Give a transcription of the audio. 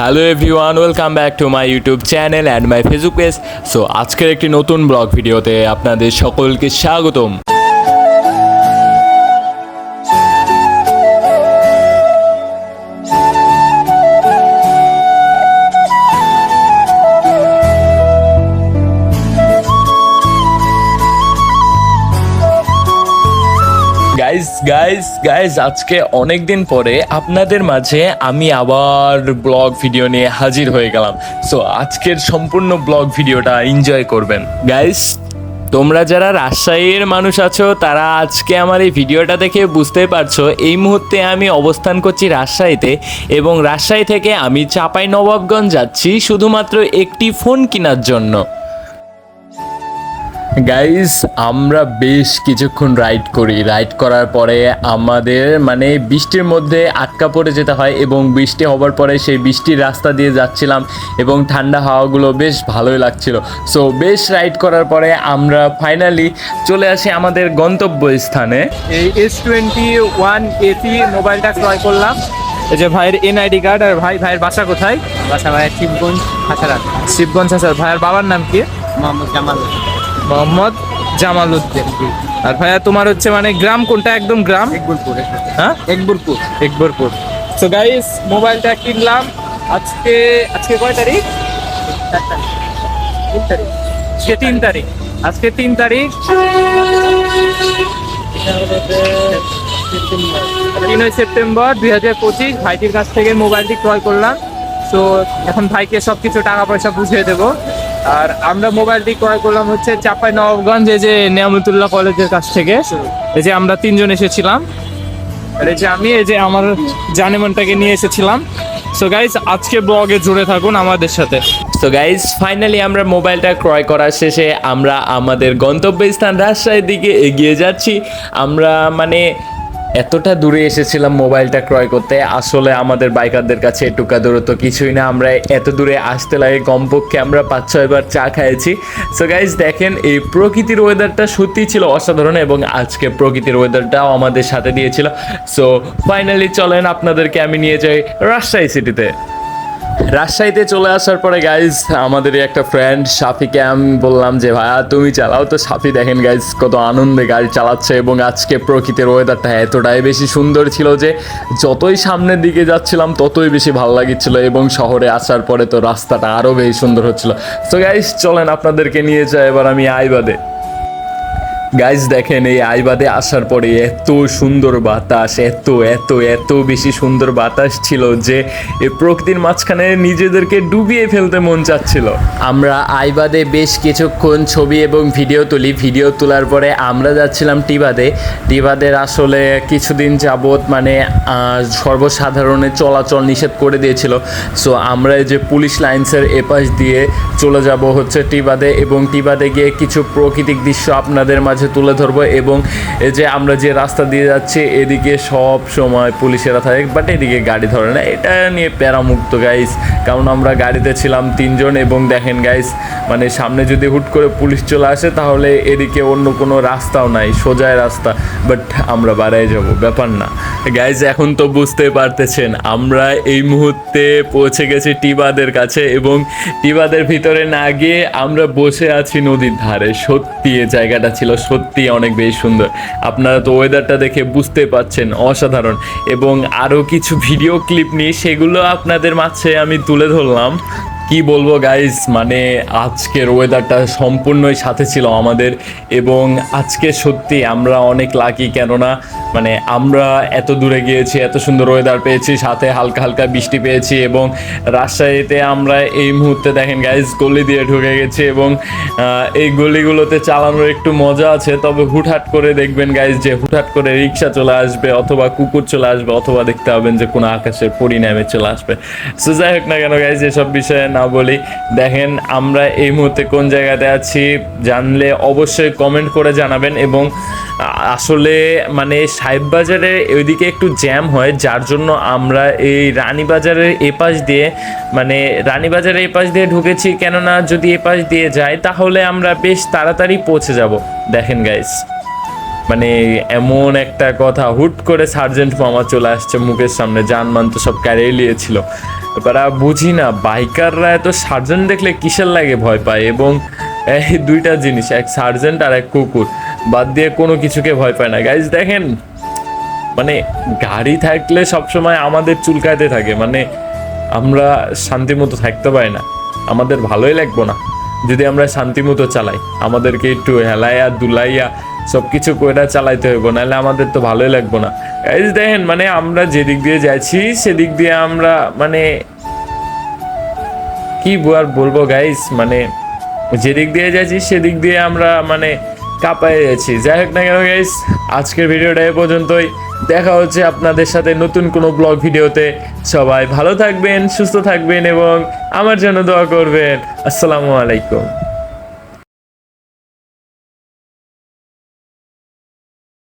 Hello everyone welcome back to my YouTube channel and my Facebook page so আজকের একটি নতুন blog ভিডিওতে আপনাদের সকলকে স্বাগতম। গাইজ গাইস গাইস আজকে অনেক দিন পরে আপনাদের মাঝে আমি আবার ব্লগ ভিডিও নিয়ে হাজির হয়ে গেলাম। সো আজকের সম্পূর্ণ ব্লগ ভিডিওটা এনজয় করবেন। গাইস তোমরা যারা রাজশাহীর মানুষ আছো, তারা আজকে আমার এই ভিডিওটা দেখে বুঝতে পারছ, এই মুহূর্তে আমি অবস্থান করছি রাজশাহীতে এবং রাজশাহী থেকে আমি চাপাই নবাবগঞ্জ যাচ্ছি শুধুমাত্র একটি ফোন কেনার জন্য। গাইস আমরা বেশ কিছুক্ষণ রাইড করি। রাইড করার পরে আমাদের মানে বৃষ্টির মধ্যে আটকা পড়ে যেতে হয় এবং বৃষ্টি হবার পরে সেই বৃষ্টির রাস্তা দিয়ে যাচ্ছিলাম এবং ঠান্ডা হাওয়াগুলো বেশ ভালোই লাগছিল। সো বেশ রাইড করার পরে আমরা ফাইনালি চলে আসি আমাদের গন্তব্য স্থানে এই এস টোয়েন্টি ওয়ান এসি মোবাইলটা ক্রয় করলাম। এই যে ভাইয়ের এনআইডি কার্ড আর ভাই ভাইয়ের বাসা কোথায়? বাসা ভাই শিবগঞ্জ হাসারাত। শিবগঞ্জ স্যার ভাইয়ের বাবার নাম কি? মোহাম্মদ জামাল মোহাম্মদ জামাল উদ্দিন। আর ভাইয়া তোমার হচ্ছে মানে গ্রাম কোনটা? একদম গ্রাম? একবুরপুর হ্যাঁ? একবুরপুর একবরপুর তো গাইস মোবাইলটা কিনলাম। আজকে আজকে কয় তারিখ? আজকে তিন তারিখ। আজকে তিন তারিখ। তিনই সেপ্টেম্বর দুই হাজার পঁচিশ। ভাইটির কাছ থেকে মোবাইলটি ক্রয় করলাম। তো এখন ভাইকে সব কিছু টাকা পয়সা বুঝিয়ে দেবো। আর আমরা মোবাইলটি ক্রয় করলাম হচ্ছে চাপাই নবাবগঞ্জ এই যে নিয়ামতুল্লাহ কলেজের কাছ থেকে। এই যে আমরা তিনজন এসেছিলাম। আর এই যে আমি, এই যে আমার জানেমনটাকে নিয়ে এসেছিলাম। সো গাইজ আজকে ব্লগে জুড়ে থাকুন আমাদের সাথে। সো গাইজ ফাইনালি আমরা মোবাইলটা ক্রয় করার শেষে আমরা আমাদের গন্তব্যস্থান, রাজশাহীর দিকে এগিয়ে যাচ্ছি। আমরা মানে এতটা দূরে এসেছিলাম মোবাইলটা ক্রয় করতে, আসলে আমাদের বাইকারদের কাছে এটুকা দূরত্ব কিছুই না। আমরা এত দূরে আসতে লাগে, কমপক্ষে আমরা পাঁচ ছয়বার চা খাইছি সো গাইজ দেখেন, এই প্রকৃতির ওয়েদারটা সত্যি ছিল অসাধারণ এবং আজকে প্রকৃতির ওয়েদারটাও আমাদের সাথে দিয়েছিল। সো ফাইনালি চলেন, আপনাদেরকে আমি নিয়ে যাই রাজশাহী সিটিতে রাজশাহীতে চলে আসার পরে গাইজ আমাদের একটা ফ্রেন্ড সাফিকে আমি বললাম যে, ভাইয়া, তুমি চালাও। তো সাফি, দেখেন গাইজ কত আনন্দে গাড়ি চালাচ্ছে এবং আজকে প্রকৃতির ওয়েদারটা এতটাই বেশি সুন্দর ছিল যে, যতই সামনের দিকে যাচ্ছিলাম, ততই বেশি ভালো লাগছিল এবং শহরে আসার পরে তো রাস্তাটা আরও বেশি সুন্দর হচ্ছিল। তো গাইজ চলেন আপনাদেরকে নিয়ে যাই, এবার আমি আইবাদে। গাইজ দেখেন এই আইবাদে আসার পরে এত সুন্দর বাতাস এত এত এত বেশি সুন্দর বাতাস ছিল যে এই প্রকৃতির মাঝখানে নিজেদেরকে ডুবিয়ে ফেলতে মন চাচ্ছিল। আমরা আইবাদে বেশ কিছুক্ষণ ছবি এবং ভিডিও তুলি। ভিডিও তোলার পরে আমরা যাচ্ছিলাম টিবাদে। টিবাদের আসলে কিছুদিন যাবৎ মানে আহ, সর্বসাধারণের চলাচল নিষেধ করে দিয়েছিল। সো আমরা যে পুলিশ লাইন্সের এপাশ দিয়ে চলে যাব হচ্ছে টিবাদে এবং টিবাদে গিয়ে কিছু প্রাকৃতিক দৃশ্য আপনাদের মাঝে তুলে ধরবো এবং এই যে আমরা যে রাস্তা দিয়ে যাচ্ছি, এদিকে সব সময় পুলিশেরা থাকে বাট এদিকে গাড়ি ধরে না। এটা নিয়ে প্যারামুক্ত গাইস কারণ আমরা গাড়িতে ছিলাম তিনজন এবং দেখেন গাইস মানে সামনে যদি হুট করে পুলিশ চলে আসে, তাহলে এদিকে অন্য কোনো রাস্তাও নাই, সোজায় রাস্তা। বাট আমরা বাড়াই যাব, ব্যাপার না। গাইজ এখন তো বুঝতে পারতেছেন, আমরা এই মুহূর্তে পৌঁছে গেছি টিবাদের কাছে এবং টিবাদের ভিতরে না গিয়ে আমরা বসে আছি নদীর ধারে। সত্যি জায়গাটা ছিল সত্যি অনেক বেশি সুন্দর। আপনারা তো ওয়েদারটা দেখে বুঝতে পাচ্ছেন অসাধারণ। এবং আরও কিছু ভিডিও ক্লিপ নিয়ে সেগুলো আপনাদের মাঝে আমি তুলে ধরলাম। কি বলব গাইজ মানে আজকের ওয়েদারটা সম্পূর্ণই সাথে ছিল আমাদের এবং আজকে সত্যি আমরা অনেক লাকি কেননা মানে আমরা এত দূরে গিয়েছি, এত সুন্দর ওয়েদার পেয়েছি, সাথে হালকা হালকা বৃষ্টি পেয়েছি এবং রাজশাহীতে আমরা এই মুহূর্তে দেখেন গাইজ গলি দিয়ে ঢুকে গেছি এবং এই গলিগুলোতে চালানোর একটু মজা আছে, তবে হুটহাট করে দেখবেন গাইজ যে হুটহাট করে রিক্সা চলে আসবে অথবা কুকুর চলে আসবে, অথবা দেখতে পাবেন যে কোনো আকাশের পরিণামে চলে আসবে। সো যাই হোক না কেন গাইজ এসব বিষয়ে না বলি, দেখেন আমরা এই মুহূর্তে কোন জায়গাতে আছি জানলে অবশ্যই কমেন্ট করে জানাবেন এবং আসলে মানে সাহেব বাজারে ওইদিকে একটু জ্যাম হয়, যার জন্য আমরা এই রানীবাজারের এপাশ দিয়ে মানে রানীবাজারের এপাশ দিয়ে ঢুকেছি। কেননা যদি এপাশ দিয়ে যাই, তাহলে আমরা বেশ তাড়াতাড়ি পৌঁছে যাব। দেখেন গাইস মানে এমন একটা কথা, হুট করে সার্জেন্ট মামা চলে আসছে মুখের সামনে জানমান তো সব ক্যারিয়ে নিয়েছিল এবার বুঝি না বাইকাররা এত সার্জেন্ট দেখলে কিসের লাগে ভয় পায়? এবং এই দুইটা জিনিস, এক সার্জেন্ট আর এক কুকুর, বাদ দিয়ে কোনো কিছুকে ভয় পায় না। গাইজ দেখেন মানে গাড়ি থাকলে সবসময় আমাদের চুলকাইতে থাকে মানে আমরা শান্তি মতো থাকতে পারি না। আমাদের ভালোই লাগবো না, যদি আমরা শান্তি মতো চালাই। আমাদেরকে একটু হেলাইয়া, দুলাইয়া সব কিছু কইরা চালাইতে হইব, নাহলে আমাদের তো ভালোই লাগবো না। গাইজ দেখেন মানে আমরা যেদিক দিয়ে যাচ্ছি, সেদিক দিয়ে আমরা মানে কি আর বলব গাইস মানে যেদিক দিয়ে যাচ্ছি, সেদিক দিয়ে আমরা মানে কাঁপায় যাচ্ছি। যাই হোক না কেন গাইস আজকের ভিডিওটা এ পর্যন্তই। দেখা হচ্ছে আপনাদের সাথে নতুন কোনো ব্লগ ভিডিওতে। সবাই ভালো থাকবেন, সুস্থ থাকবেন এবং আমার জন্য দোয়া করবেন। আসসালামু আলাইকুম।